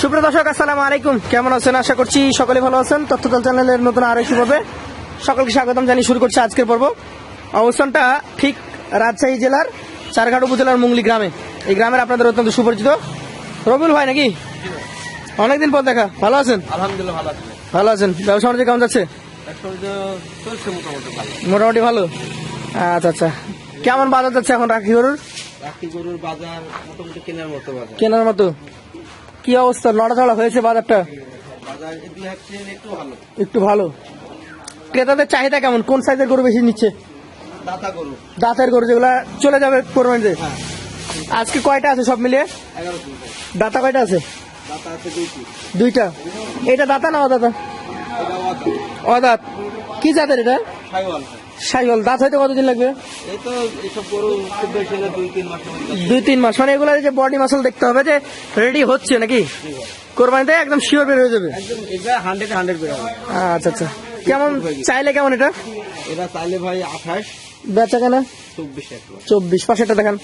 সুপ্রিয় দর্শক আসসালামু আলাইকুম। কেমন আছেন? আশা করছি সকলে ভালো আছেন। তথ্যদল চ্যানেলের নতুন আরও একটি পর্বে সকলকে স্বাগতম জানিয়ে শুরু করছি আজকের পর্ব। অবস্থানটা ঠিক রাজশাহী জেলার চারঘাট উপজেলার মুংলি গ্রামে। এই গ্রামের আপনাদের অত্যন্ত সুপরিচিত রবিউল ভাই নাকি? অনেকদিন পর দেখা। ভালো আছেন? আলহামদুলিল্লাহ ভালো আছে। ভালো আছেন। ব্যবসা বাণিজ্য কেমন যাচ্ছে? মোটামুটি ভালো। মোটামুটি ভালো? আচ্ছা আচ্ছা। কেমন বাজার যাচ্ছে এখন রাখি গরুর? রাখি গরুর বাজার মোটামুটি কেনার মতো বাজার। কেনার মতো? কি অবস্থা? লড়াচড়া হয়েছে বাজারটা? একটু ভালো। ক্রেতাদের চাহিদা কেমন? কোন সাইজের গরু বেশি নিচ্ছে? দাঁতের গরু যেগুলা চলে যাবে আজকে কয়টা আছে সব মিলিয়ে? দাতা কয়টা আছে? দুইটা। এটা দাতা না অদাতা? অদাত। কি জাতের এটা? সাইওয়াল দাঁত হইতে কতদিন লাগবে? দুই তিন মাস মানে এগুলা যে বডি মাসল দেখতে হবে যে রেডি হচ্ছে নাকি? কোরবানিতে একদম শিওর বের হয়ে যাবে। হান্ড্রেড হান্ড্রেড বের হবে। আচ্ছা আচ্ছা। কেমন চাইলে কেমন এটা? এটা চাইলে ভাই আঠাশ বেচা কেনা? চব্বিশ চব্বিশ পাশেটা দেখান।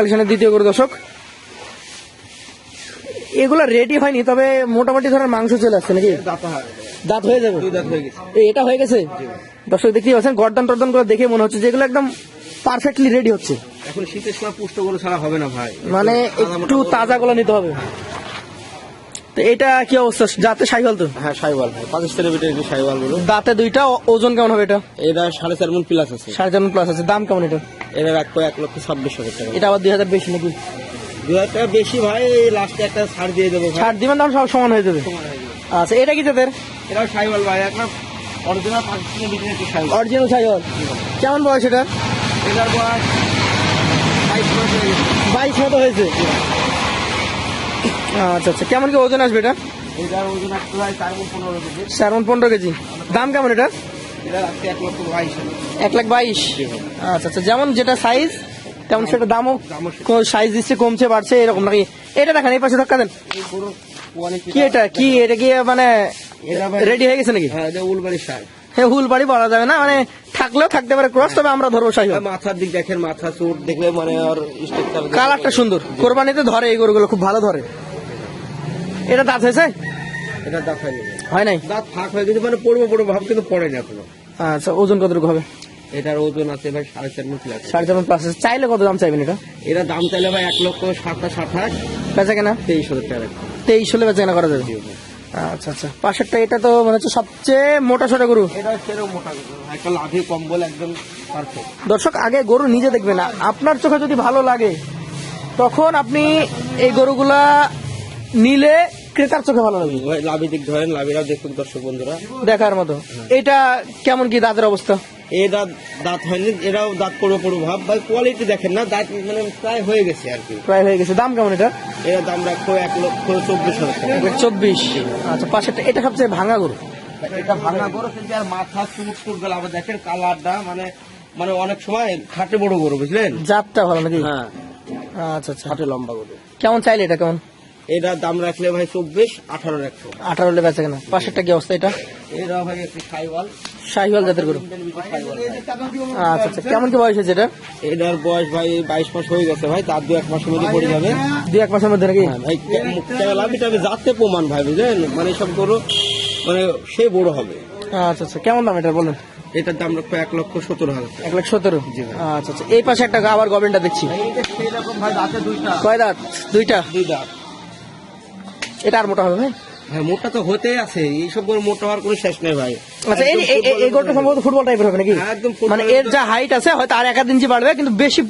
আলোচনার দ্বিতীয় করে দর্শক। এগুলো রেডি হয়নি তবে মোটামুটি ধরেন মাংস চলে আসছে নাকি? দাতা দাঁত হয়ে যাবে? এটা হয়ে গেছে? দর্শক দেখতেই পাচ্ছেন গর্দন টর্দন করে দেখে মনে হচ্ছে যেগুলো একদম পারফেক্টলি রেডি হচ্ছে। এখন শীতের সময় পুষ্ট গরু ছাড়া হবে না ভাই। মানে একটু তাজা গুলো নিতে হবে। তো এটা কি অবস্থা? সাইকেল তো? হ্যাঁ সাইওয়াল গরু দাঁতে দুইটা ওজন কেমন হবে এটা? এটা সাড়ে চার মন প্লাস আছে। সাড়ে চার প্লাস আছে। দাম কেমন এটা? এটা রাখব এক লক্ষ ছাব্বিশ হাজার টাকা। এটা আবার দুই হাজার বেশি নাকি? দু হাজার টাকা বেশি ভাই লাস্টে একটা ছাড় দিয়ে দেবো ভাই। ছাড় দিবেন দাম সব সমান হয়ে যাবে। আচ্ছা এটা কি যাদের এটাও সাইওয়াল ভাই একটা অরিজিনাল সাইকেল কেমন বয়স এটা? এটার বয়স বাইশ মতো হয়েছে? আচ্ছা আচ্ছা। কেমন কি ওজন আসবে এটা? এটার ওজন চার মন পনেরো কেজি। চার মন পনেরো কেজি। দাম কেমন এটা? এক লাখ বাইশ। আচ্ছা আচ্ছা। যেমন যেটা সাইজ তেমন সেটা দামও সাইজ দিচ্ছে কমছে বাড়ছে এরকম নাকি? এটা দেখেন এই পাশে ধাক্কা দেন। কি এটা? কি? এটা কি মানে রেডি হয়ে গেছে নাকি? হ্যাঁ এটা উলবাড়ির হ্যাঁ বলা যাবে না মানে থাকলেও থাকতে পারে ক্রস তবে আমরা ধরবো সাইজ মাথার দিক দেখেন মাথা চোট দেখলে মানে স্ট্রাকচার কালারটা সুন্দর। কোরবানিতে ধরে এই গরুগুলো খুব ভালো ধরে। এটা দাঁত হয়েছে? এটা দাঁত হয়নি। হয় নাই? দাঁত ফাঁক হয়ে গেছে মানে পড়ব পড়ব ভাব কিন্তু পড়ে না এখনও। আচ্ছা ওজন কতটুকু হবে? এটার ওজন আছে ভাই সাড়ে চার মন প্লাস। সাড়ে চার প্লাস চাইলে কত দাম চাইবেন এটা? এটা দাম চাইলে ভাই এক লক্ষ সাতাশ আঠাশ। বেচা কেনা? তেইশ হাজার টাকা। তেইশ হলে বেচা কেনা করা যাবে। আচ্ছা আচ্ছা। পাশেরটা এটা তো মনে হচ্ছে সবচেয়ে মোটা সোটা গরু। এটা সেরকম মোটা গরু। একটা লাভি কম্বল একদম পারফেক্ট দর্শক আগে গরু নিজে দেখবে না। আপনার চোখে যদি ভালো লাগে তখন আপনি এই গরুগুলা নিলে ক্রেতার চোখে ভালো লাগবে। লাভি দিক ধরেন লাভিরাও দেখুন দর্শক বন্ধুরা। দেখার মতো। এটা কেমন কি দাঁতের অবস্থা? এই দাঁত হয়নি এরাও দাঁত পড়ব পড়ব ভাব ভাই কোয়ালিটি দেখেন না দাঁত মানে প্রায় হয়ে গেছে আর কি। প্রায় হয়ে গেছে দাম কেমন এটা? এরা দাম রাখব এক লক্ষ চব্বিশ হাজার চব্বিশ। আচ্ছা পাশেরটা এটা সবচেয়ে ভাঙা গরু? এটা ভাঙা গরু কিন্তু আর মাথা চুট টুট গেল আবার দেখেন কালারটা মানে মানে অনেক সময় খাটে বড় গরু বুঝলেন? জাতটা ভালো নাকি? হ্যাঁ। আচ্ছা আচ্ছা। খাটে লম্বা গরু। কেমন চাইলে এটা কেমন? এটার দাম রাখলে ভাই চব্বিশ আঠারো একশো আঠারো হলে বেচা কেনা। পাশেরটা কি অবস্থা এটা? এরা ভাই একটি সাইওয়াল। জাতের গরু। আচ্ছা আচ্ছা কেমন কি বয়স হয়েছে এটা? এটার বয়স ভাই বাইশ মাস হয়ে গেছে ভাই তার দু এক মাসের মধ্যে পড়ে যাবে। দুই এক মাসের মধ্যে নাকি? হ্যাঁ ভাই লাভি টাভি যাতে প্রমাণ ভাই বুঝলেন? মানে সব গরু মানে সে বড় হবে। আচ্ছা আচ্ছা কেমন দাম এটা বলেন? এটার দাম রাখব এক লক্ষ সতেরো হাজার। এক লক্ষ সতেরো আচ্ছা আচ্ছা এই পাশে একটা আবার গভর্নমেন্টটা দেখছি। কয় দাঁত? দুইটা? দুই দাঁত। এটা আর মোটা হবে ভাই? হ্যাঁ মোটা তো হতেই আছে। এইসব গরু মোটা হওয়ার কোনো শেষ নেই ভাই। আচ্ছা এই এই- গরুটা সম্ভবত ফুটবল টাইপের হবে নাকি? হ্যাঁ, একদম মানে এর যা হাইট আছে হয়তো আর এক আধ ইঞ্চি বাড়বে কিন্তু বেশি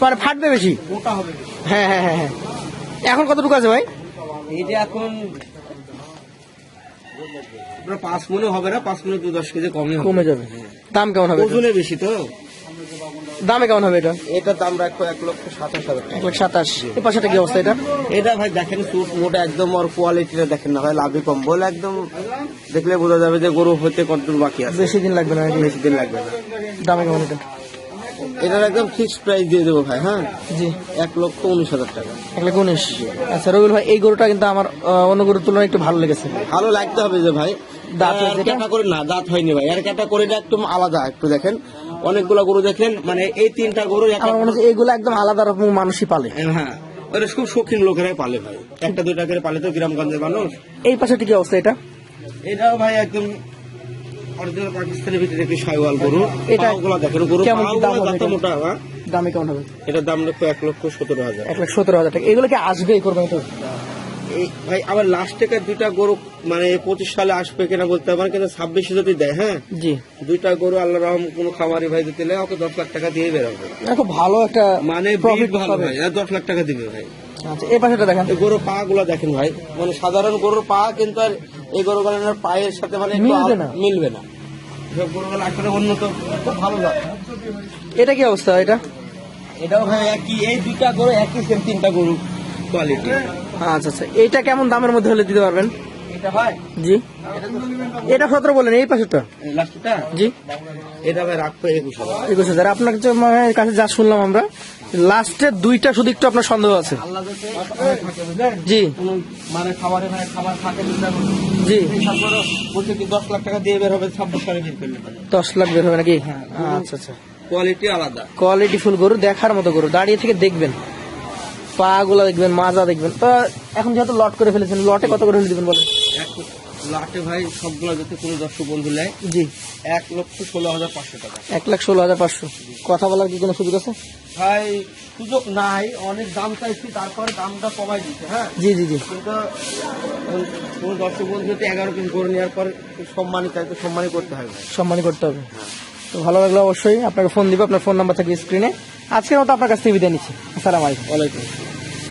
মানে ফাটবে বেশি। মোটা হবে হ্যাঁ হ্যাঁ হ্যাঁ হ্যাঁ। এখন কতটুকু আছে ভাই? এইটা এখন পাঁচ মনে হবে না পাঁচ মনে দু দশ কেজি হবে। কমে যাবে। দাম কেমন হবে? ওজনে বেশি তো। দামে কেমন হবে এটা? এটা দাম রাখব এক লক্ষ সাতাশ হাজার এক লাখ সাতাশ। এই পাশাটা কি অবস্থা এটা? এটা ভাই দেখেন চুট মোটা একদম ওর কোয়ালিটিটা দেখেন না ভাই লাভি কম্বল একদম দেখলে বোঝা যাবে যে গরু হতে কতদূর বাকি আছে। বেশি দিন লাগবে না বেশি দিন লাগবে না। দামে কেমন এটা? এটার একদম ফিক্সড প্রাইস দিয়ে দেবো ভাই হ্যাঁ? জি। এক লক্ষ উনিশ হাজার টাকা। এক লাখ উনিশ। আচ্ছা রবিউল ভাই এই গরুটা কিন্তু আমার অন্য গরুর তুলনায় একটু ভালো লেগেছে। ভালো লাগতে হবে যে ভাই। দাঁত এটা? না দাঁত হয়নি ভাই। আর ক্যাটাগরিটা একদম আলাদা একটু দেখেন। অনেকগুলা গরু দেখলেন মানে এই তিনটা গরু এগুলো একদম আলাদা রকম মানুষই পালে। হ্যাঁ ওরা খুব শৌখিন লোকেরাই পালে ভাই। একটা দুইটা করে পালে তো গ্রামগঞ্জের মানুষ। এই পাশে কি অবস্থা এটা? এটাও ভাই একদম অরিজিনাল পাকিস্তানের ভিতরে একটি গরু। এটা দেখেন গরু কেমন দাম হবে মোটা হ্যাঁ? দামে কেমন হবে? এটার দাম লক্ষ এক লক্ষ সতেরো হাজার। এক লাখ সতেরো হাজার টাকা। এগুলো কি আসবে কোরবানি তো ভাই আবার লাস্ট থেকে দুইটা গরু মানে পঁচিশ সালে আসবে কিনা বলতে পারবেন কিন্তু ছাব্বিশে যদি দেয় হ্যাঁ? জি। দুইটা গরু আল্লাহ রহম কোনো খামারি ভাই দিতে ওকে দশ লাখ টাকা দিয়ে বেরোবে। খুব ভালো একটা মানে প্রফিট ভালো ভাই এরা দশ লাখ টাকা দিবে ভাই। আচ্ছা এই পাশেটা দেখেন। গরুর পা গুলা দেখেন ভাই মানে সাধারণ গরুর পা কিন্তু আর এই গরু গুলোর পায়ের সাথে মানে মিলবে না। মিলবে না। সব গরু গুলো আসলে উন্নত খুব ভালো জাত এটা কি অবস্থা এটা? এটাও ভাই একই এই দুইটা গরু একই সেম তিনটা গরু কোয়ালিটি আচ্ছা আচ্ছা। এইটা কেমন দামের মধ্যে হলে দিতে পারবেন? এটা ভাই জি। এটা সতেরো বলেন এই পাশেরটা? জি। এটা ভাই একুশ হাজার। একুশ হাজার। আপনার কাছে কাছে যা শুনলাম আমরা লাস্টের দুইটা শুধু একটু আপনার সন্দেহ আছে। জি। মানে খাবারে মানে খাবার থাকে জি। বলছে কি দশ লাখ টাকা দিয়ে বের হবে ছাব্বিশ সালে বের করলে দশ লাখ বের হবে নাকি? হ্যাঁ। আচ্ছা আচ্ছা। কোয়ালিটি আলাদা। কোয়ালিটি ফুল গরু দেখার মতো গরু। দাঁড়িয়ে থেকে দেখবেন। পা গুলা দেখবেন মাজা দেখবেন। তো এখন যেহেতু লট করে ফেলেছেন লটে কত করে হলে দিবেন বলেন? এক লাটে ভাই সবগুলো যদি কোনো দর্শক বন্ধু নেয় জি। এক লক্ষ ষোলো হাজার পাঁচশো টাকা। এক লাখ ষোলো হাজার পাঁচশো। কথা বলার কি কোনো সুযোগ আছে? ভাই সুযোগ নাই অনেক দাম চাইছি তারপরে দামটা কমাই দিচ্ছে হ্যাঁ? জি জি জি। কিন্তু কোন দর্শক বন্ধু যদি এগারো করে নেওয়ার পর সম্মানই করতে হয় সম্মানই করতে হবে। তো ভালো লাগল অবশ্যই আপনাকে ফোন দিব আপনার ফোন নাম্বার থাকে স্ক্রিনে আজকের মতো আপনার কাছ থেকে বিদায় নিচ্ছি। আসসালামু আলাইকুম। ওয়ালাইকুম